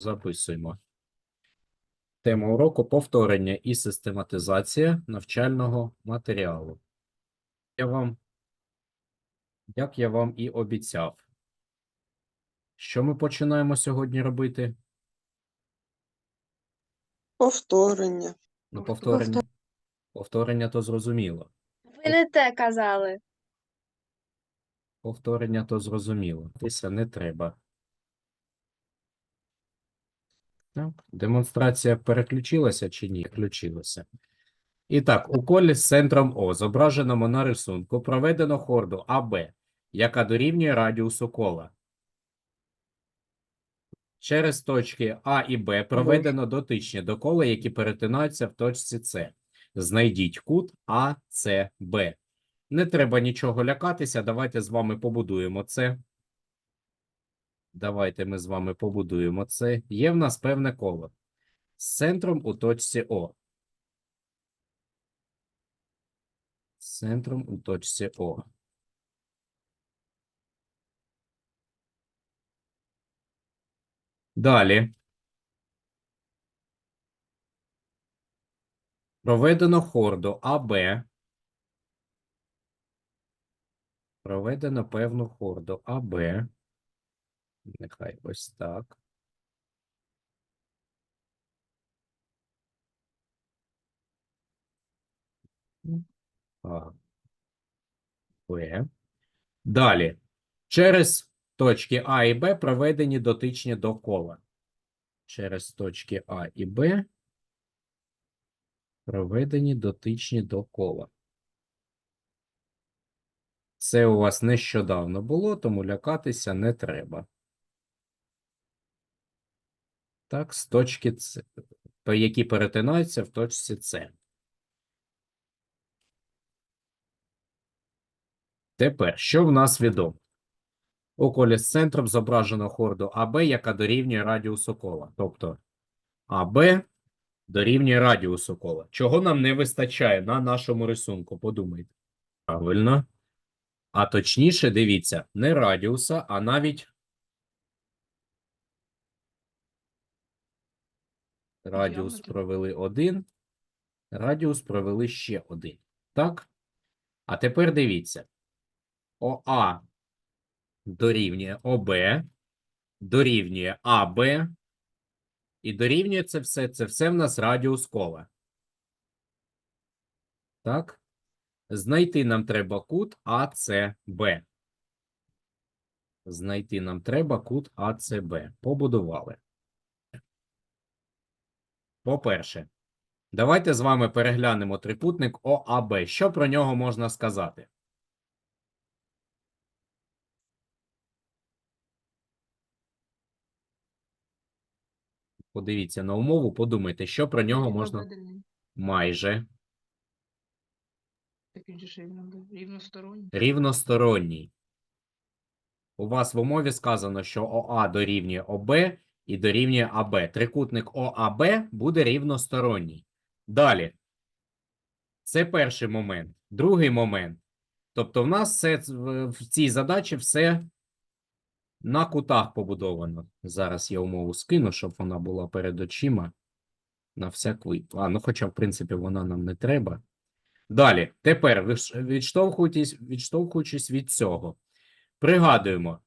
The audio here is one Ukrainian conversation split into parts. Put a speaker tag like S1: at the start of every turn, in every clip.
S1: Записуємо. Тема уроку повторення і систематизація навчального матеріалу. Я вам, як я вам і обіцяв. Що ми починаємо сьогодні робити?
S2: Повторення.
S1: Ну, повторення. Повторення то зрозуміло.
S3: Ви не те казали.
S1: Повторення то зрозуміло. Тися не треба. Так. Демонстрація переключилася чи ні? Включилася. І так, у колі з центром О, зображеному на рисунку, проведено хорду АБ, яка дорівнює радіусу кола. Через точки А і Б проведено дотичні до кола, які перетинаються в точці С. Знайдіть кут АЦБ. Не треба нічого лякатися. Давайте з вами побудуємо це. Давайте ми з вами побудуємо це. Є в нас певне коло з центром у точці О. Центром у точці О. Далі. Проведено хорду АБ. Проведено певну хорду АБ. Нехай ось так. А. Далі. Через точки А і Б проведені дотичні до кола. Через точки А і Б проведені дотичні до кола. Це у вас нещодавно було, тому лякатися не треба. Так, з точки С, які перетинаються в точці С. Тепер, що в нас відомо? У колі з центром зображено хорду АБ, яка дорівнює радіусу кола. Тобто АБ дорівнює радіусу кола. Чого нам не вистачає на нашому рисунку? Подумайте. Правильно. А точніше, дивіться, не радіуса, а навіть радіус провели один, радіус провели ще один. Так? А тепер дивіться. ОА дорівнює ОБ, дорівнює АБ, і дорівнює це все, це все в нас радіус кола. Так? Знайти нам треба кут АЦБ. Знайти нам треба кут АЦБ. Побудували. По-перше, давайте з вами переглянемо трикутник ОАБ. Що про нього можна сказати? Подивіться на умову, подумайте, що про нього можна майже
S4: рівносторонній.
S1: рівносторонній. У вас в умові сказано, що ОА дорівнює ОБ і дорівнює АБ. Трикутник ОАБ буде рівносторонній. Далі. Це перший момент. Другий момент. Тобто, в нас все в цій задачі все на кутах побудовано. Зараз я умову скину, щоб вона була перед очима. На всяк випадок. А, ну хоча, в принципі, вона нам не треба. Далі, тепер відштовхуючись, відштовхуючись від цього, пригадуємо,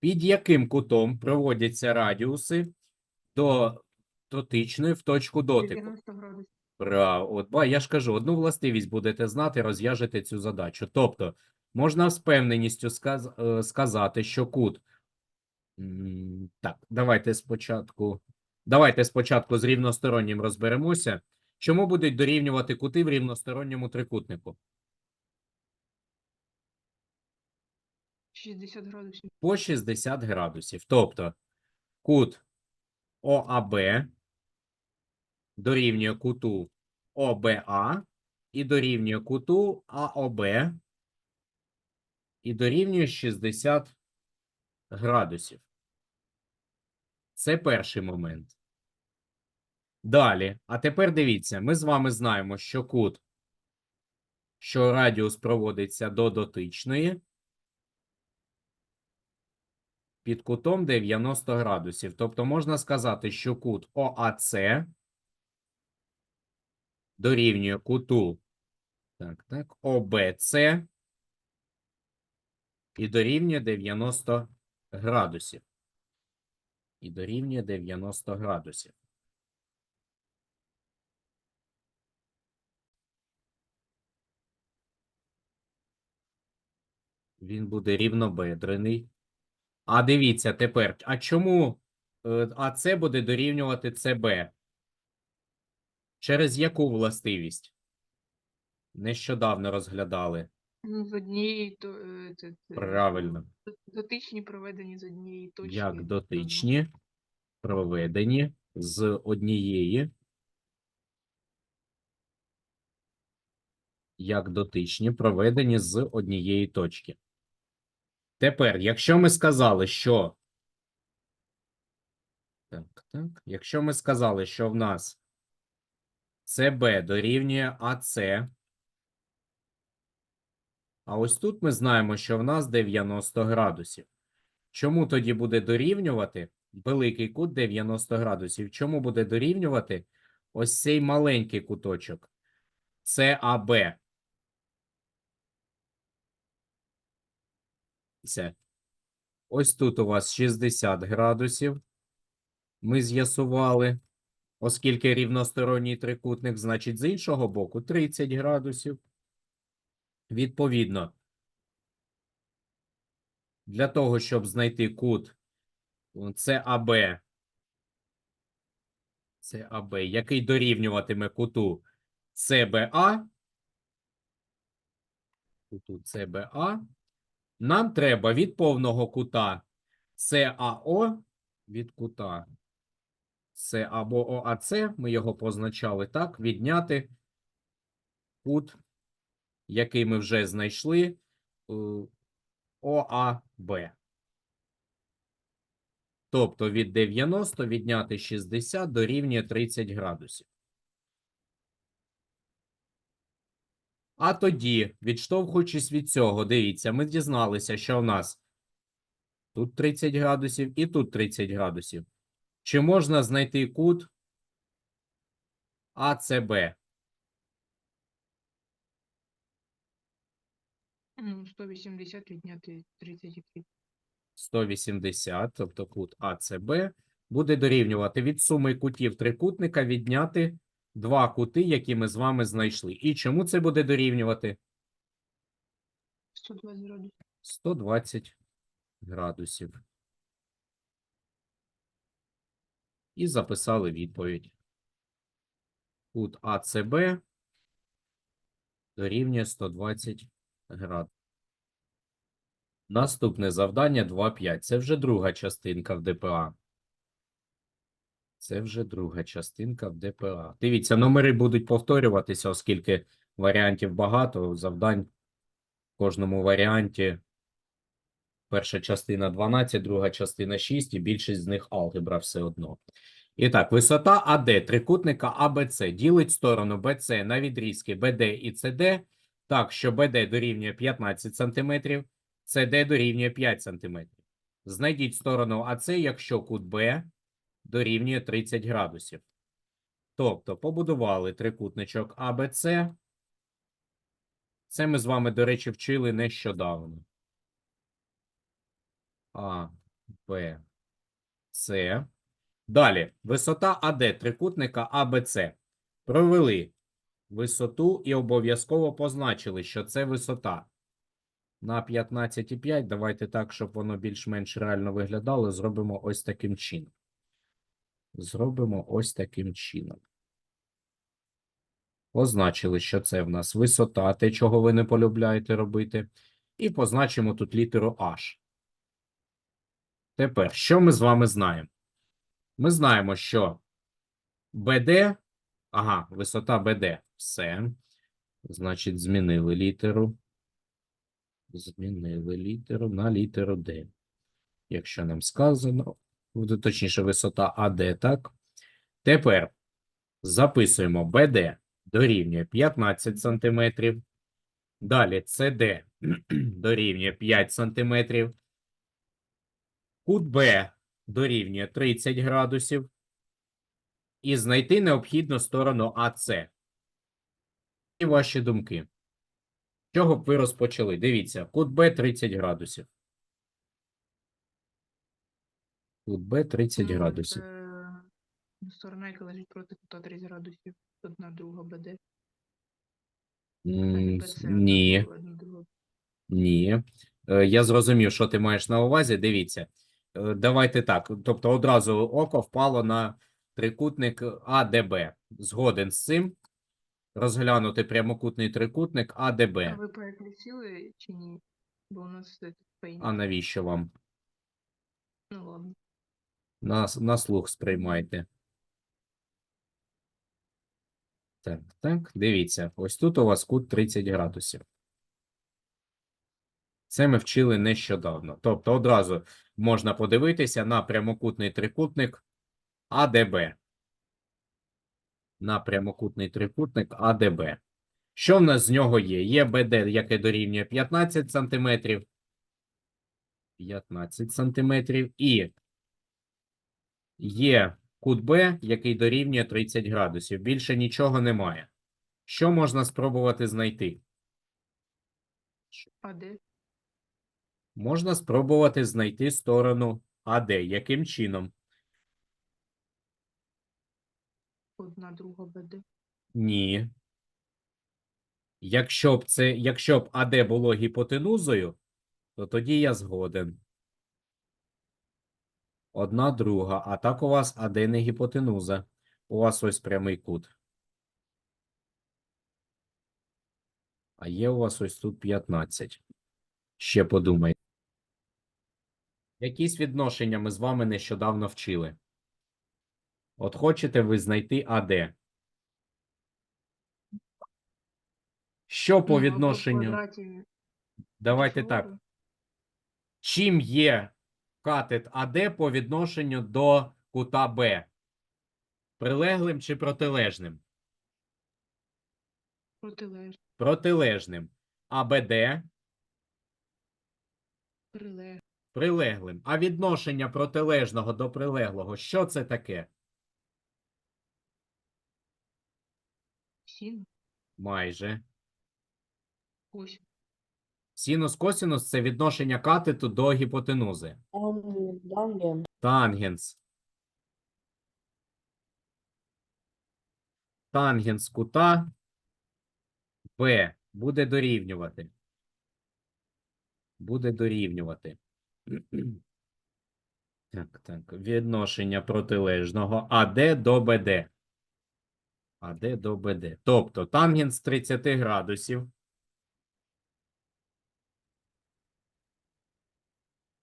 S1: під яким кутом проводяться радіуси до дотичної в точку дотику.
S4: 90 градусів.
S1: Браво. От, ба, я ж кажу, одну властивість будете знати, розв'яжете цю задачу. Тобто, можна з певненістю сказ, е, сказати, що кут. М, Так, давайте спочатку. Давайте спочатку з рівностороннім розберемося. Чому будуть дорівнювати кути в рівносторонньому трикутнику?
S4: 60 градусів.
S1: По 60 градусів. Тобто, кут ОАБ дорівнює куту ОБА і дорівнює куту АОБ і дорівнює 60 градусів. Це перший момент. Далі. А тепер дивіться, ми з вами знаємо, що кут, що радіус проводиться до дотичної, під кутом 90 градусів. Тобто можна сказати, що кут ОАЦ дорівнює куту так, так, ОБЦ і дорівнює 90 градусів. І дорівнює 90 градусів. Він буде рівнобедрений. А дивіться тепер, а чому е, АЦ буде дорівнювати ЦБ? Через яку властивість? Нещодавно розглядали.
S4: Ну, з однієї це- це,
S1: Правильно.
S4: дотичні проведені з однієї точки.
S1: Як дотичні проведені з однієї. Як дотичні проведені з однієї точки. Тепер, якщо ми сказали, що. Так, так. Якщо ми сказали, що в нас ЦБ дорівнює АЦ. А ось тут ми знаємо, що в нас 90 градусів. Чому тоді буде дорівнювати великий кут 90 градусів? Чому буде дорівнювати ось цей маленький куточок? Це АБ. Це. Ось тут у вас 60 градусів. Ми з'ясували. Оскільки рівносторонній трикутник, значить, з іншого боку 30 градусів. Відповідно, для того, щоб знайти кут ЦАБ, ЦАБ, який дорівнюватиме куту ЦБА, куту ЦБА, нам треба від повного кута САО від кута С або ОАЦ, ми його позначали так, відняти кут, який ми вже знайшли, е, ОАБ. Тобто від 90 відняти 60 дорівнює 30 градусів. А тоді, відштовхуючись від цього, дивіться, ми дізналися, що в нас тут 30 градусів і тут 30 градусів. Чи можна знайти кут АЦБ?
S4: Ну, 180 відняти 33.
S1: 180, тобто кут АЦБ, буде дорівнювати від суми кутів трикутника відняти два кути, які ми з вами знайшли. І чому це буде дорівнювати?
S4: 120 градусів.
S1: 120 градусів. І записали відповідь. Кут АЦБ дорівнює 120 градусів. Наступне завдання 2.5. Це вже друга частинка в ДПА. Це вже друга частинка в ДПА. Дивіться, номери будуть повторюватися, оскільки варіантів багато. Завдань в кожному варіанті. Перша частина 12, друга частина 6, і більшість з них алгебра все одно. І так, висота АД трикутника АБЦ ділить сторону БЦ на відрізки БД і ЦД так, що БД дорівнює 15 см, ЦД дорівнює 5 см. Знайдіть сторону АЦ, якщо кут Б дорівнює 30 градусів. Тобто побудували трикутничок АБЦ. Це ми з вами, до речі, вчили нещодавно. А, Б, С. Далі. Висота АД трикутника АБЦ. Провели висоту і обов'язково позначили, що це висота. На 15,5. Давайте так, щоб воно більш-менш реально виглядало. Зробимо ось таким чином. Зробимо ось таким чином. Позначили, що це в нас висота, те, чого ви не полюбляєте робити. І позначимо тут літеру H. Тепер, що ми з вами знаємо? Ми знаємо, що BD, ага, висота BD, все. Значить, змінили літеру. Змінили літеру на літеру D. Якщо нам сказано, буде точніше, висота AD, так? Тепер записуємо BD дорівнює 15 см. Далі CD дорівнює 5 см. Кут Б дорівнює 30 градусів. І знайти необхідну сторону АС. І ваші думки. Чого б ви розпочали? Дивіться, кут Б 30 градусів. Кут Б 30
S4: Ну,
S1: градусів.
S4: Сторона, яка лежить проти кута 30 градусів. Одна друга БД.
S1: М, Ні. Ні. Е, Я зрозумів, що ти маєш на увазі. Дивіться. Е, Давайте так. Тобто одразу око впало на трикутник АДБ. Згоден з цим. Розглянути прямокутний трикутник
S4: А
S1: АДБ.
S4: ви переключили чи ні? Бо у нас це.
S1: А навіщо вам?
S4: Ну ладно.
S1: На, на слух сприймайте. Так, так, дивіться. Ось тут у вас кут 30 градусів. Це ми вчили нещодавно. Тобто одразу можна подивитися на прямокутний трикутник АДБ. На прямокутний трикутник АДБ. Що в нас з нього є? Є БД, яке дорівнює 15 см. 15 см. І є кут Б, який дорівнює 30 градусів. Більше нічого немає. Що можна спробувати знайти?
S4: А де?
S1: Можна спробувати знайти сторону АД. Яким чином?
S4: Одна друга БД.
S1: Ні. Якщо б це, якщо б АД було гіпотенузою, то тоді я згоден. Одна друга. А так у вас АД не гіпотенуза. У вас ось прямий кут. А є у вас ось тут 15. Ще подумайте. Якісь відношення ми з вами нещодавно вчили. От хочете ви знайти АД. Що по відношенню? Давайте так. Чим є катет АД по відношенню до кута Б? Прилеглим чи протилежним?
S4: Протилеж.
S1: Протилежним. А БД прилеглим. А відношення протилежного до прилеглого, що це таке?
S4: Сін.
S1: Майже.
S4: Ось.
S1: Синус косинус це відношення катету до гіпотенузи.
S5: Данген.
S1: Тангенс. Тангенс кута Б буде дорівнювати. Буде дорівнювати. Так, так. Відношення протилежного АД до БД. АД до БД. Тобто тангенс 30 градусів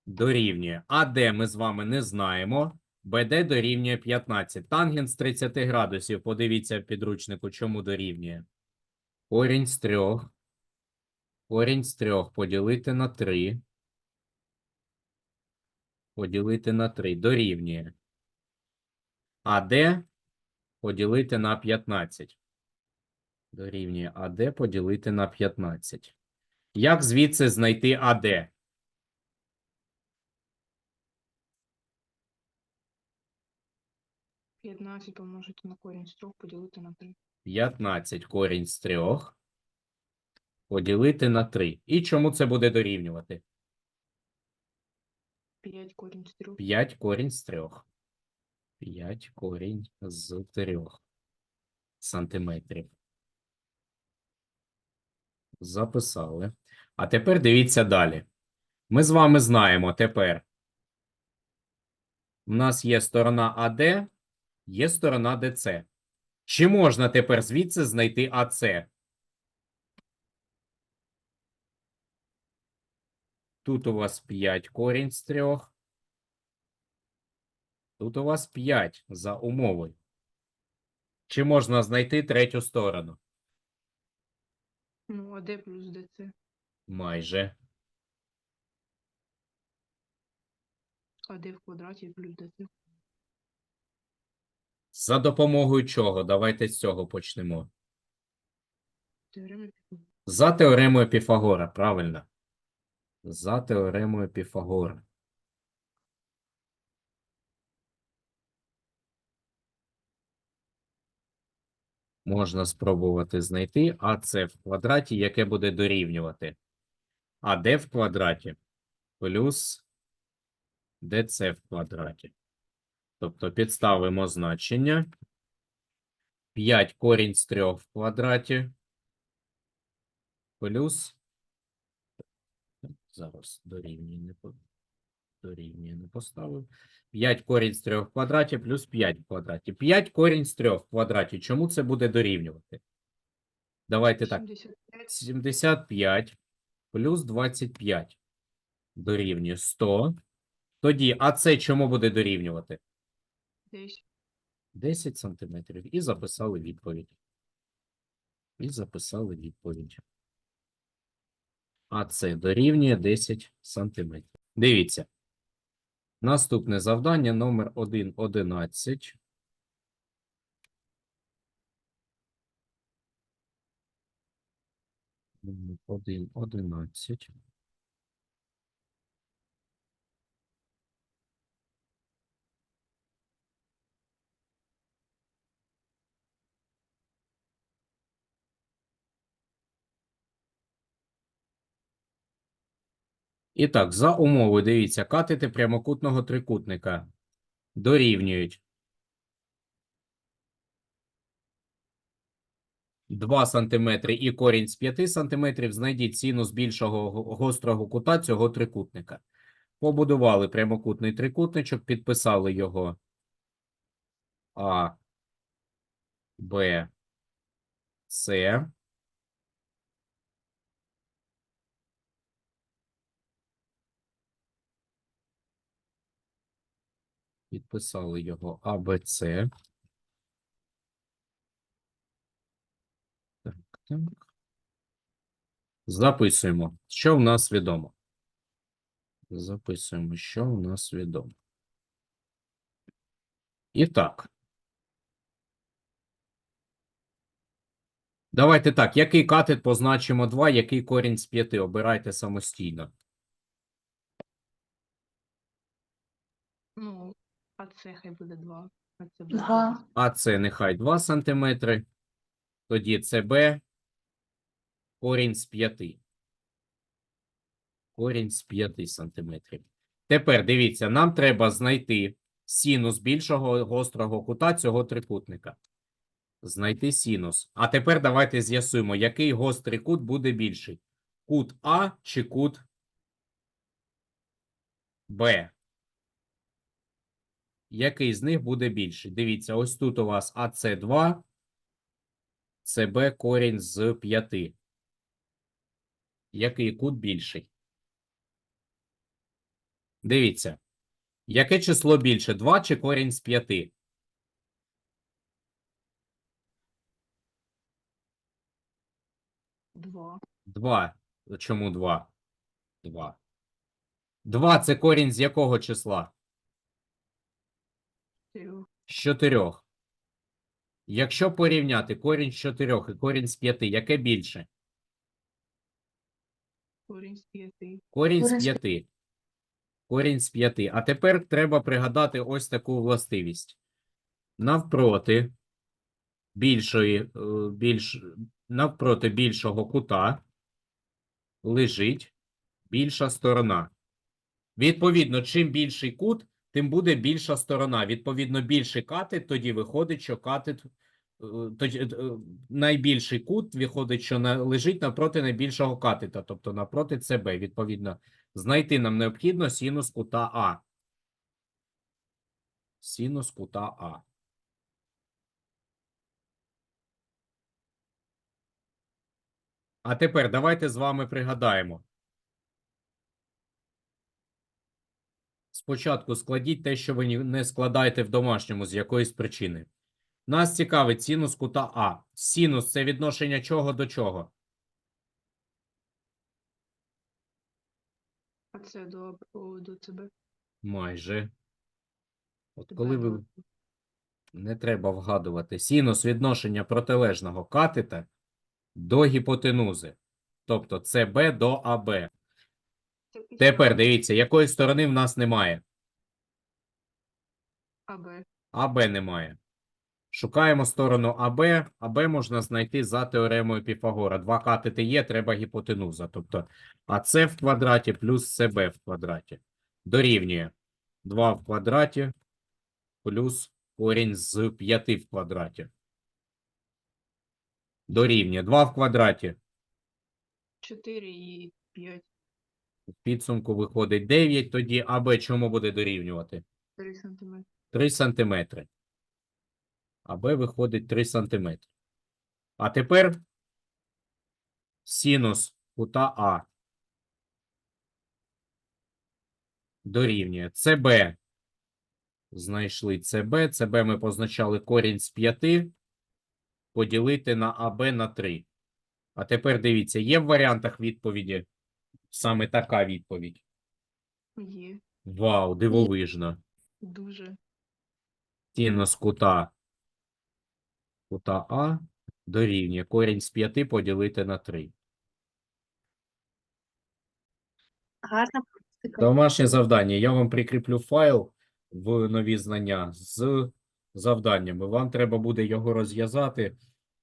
S1: дорівнює. АД ми з вами не знаємо. БД дорівнює 15. Тангенс 30 градусів. Подивіться в підручнику, чому дорівнює. Корінь з трьох. Корінь з трьох поділити на 3. Поділити на 3. Дорівнює. АД поділити на 15. Дорівнює АД поділити на 15. Як звідси знайти АД?
S4: — 15 помножити на корінь з 3 поділити на 3.
S1: 15 корінь з 3 поділити на 3. І чому це буде дорівнювати?
S4: 5 корінь з 3.
S1: 5 корінь з 3. 5 корінь з 3 сантиметрів. Записали. А тепер дивіться далі. Ми з вами знаємо тепер. У нас є сторона АД, є сторона ДЦ. Чи можна тепер звідси знайти АЦ? Тут у вас 5 корінь з 3. Тут у вас 5 за умовою. Чи можна знайти третю сторону?
S4: Ну, а де плюс ДЦ?
S1: Майже.
S4: А де в квадраті плюс ДЦ?
S1: За допомогою чого? Давайте з цього почнемо.
S4: Теорема.
S1: За теоремою Піфагора, правильно. За теоремою Піфагора. Можна спробувати знайти АЦ в квадраті, яке буде дорівнювати. А АД в квадраті плюс ДЦ в квадраті. Тобто підставимо значення 5 корінь з 3 в квадраті плюс зараз дорівнює не дорівнює не поставив. 5 корінь з 3 в квадраті плюс 5 в квадраті. 5 корінь з 3 в квадраті. Чому це буде дорівнювати? Давайте так.
S4: 75.
S1: 75 плюс 25 дорівнює 100. Тоді, а це чому буде дорівнювати?
S4: 10.
S1: 10 сантиметрів. І записали відповідь. І записали відповідь. А це дорівнює 10 сантиметрів. Дивіться. Наступне завдання номер 1.11. Номер 1.11. І так, за умови, дивіться, катети прямокутного трикутника дорівнюють 2 см і корінь з 5 см. Знайдіть синус більшого гострого кута цього трикутника. Побудували прямокутний трикутничок, підписали його А, Б, С. Підписали його АБЦ. Так, так. Записуємо, що в нас відомо. Записуємо, що в нас відомо. І так. Давайте так. Який катет позначимо 2, який корінь з 5? Обирайте самостійно.
S4: Ну, а це хай буде 2. А це буде
S5: Два.
S1: А це нехай 2 см. Тоді ЦБ корінь з 5. Корінь з 5 сантиметрів. Тепер дивіться, нам треба знайти синус більшого гострого кута цього трикутника. Знайти синус. А тепер давайте з'ясуємо, який гострий кут буде більший. Кут А чи кут Б. Який з них буде більший? Дивіться, ось тут у вас АС2, СБ корінь з 5. Який кут більший? Дивіться. Яке число більше? 2 чи корінь з 5?
S4: 2.
S1: 2. Чому 2? 2. 2 – це корінь з якого числа?
S4: 4.
S1: З 4. Якщо порівняти корінь з 4 і корінь з 5, яке більше?
S4: Корінь з 5.
S1: Корінь з 5. Корінь з 5. А тепер треба пригадати ось таку властивість. Навпроти більшої, е, більш, навпроти більшого кута лежить більша сторона. Відповідно, чим більший кут, тим буде більша сторона. Відповідно, більший катет, тоді виходить, що катет, е, найбільший кут виходить, що лежить навпроти найбільшого катета, тобто навпроти ЦБ. Відповідно, знайти нам необхідно синус кута А. Синус кута А. А тепер давайте з вами пригадаємо. Спочатку складіть те, що ви не складаєте в домашньому з якоїсь причини. Нас цікавить синус кута А. Синус це відношення чого до чого?
S4: А це до, о, до ЦБ.
S1: Майже. От коли ви не треба вгадувати синус відношення протилежного катета до гіпотенузи. Тобто ЦБ до АБ. Тепер дивіться, якої сторони в нас немає.
S4: АБ.
S1: АБ немає. Шукаємо сторону АБ. АБ можна знайти за теоремою Піфагора. Два катети є, треба гіпотенуза. Тобто АС в квадраті плюс СБ в квадраті. Дорівнює 2 в квадраті плюс корінь з 5 в квадраті. Дорівнює 2 в квадраті.
S4: 4 і 5.
S1: В підсумку виходить 9. Тоді АБ чому буде дорівнювати?
S4: 3 см.
S1: 3 сантиметри. АБ виходить 3 сантиметри. А тепер синус кута А дорівнює ЦБ. Знайшли ЦБ. ЦБ ми позначали корінь з 5 поділити на АБ на 3. А тепер дивіться, є в варіантах відповіді саме така відповідь.
S4: Є.
S1: Вау, дивовижно.
S4: Дуже.
S1: Синус кута кута А дорівнює корінь з 5 поділити на 3.
S3: Гарна практика.
S1: Домашнє завдання. Я вам прикріплю файл в нові знання з завданнями. Вам треба буде його розв'язати,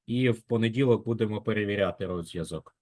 S1: і в понеділок будемо перевіряти розв'язок.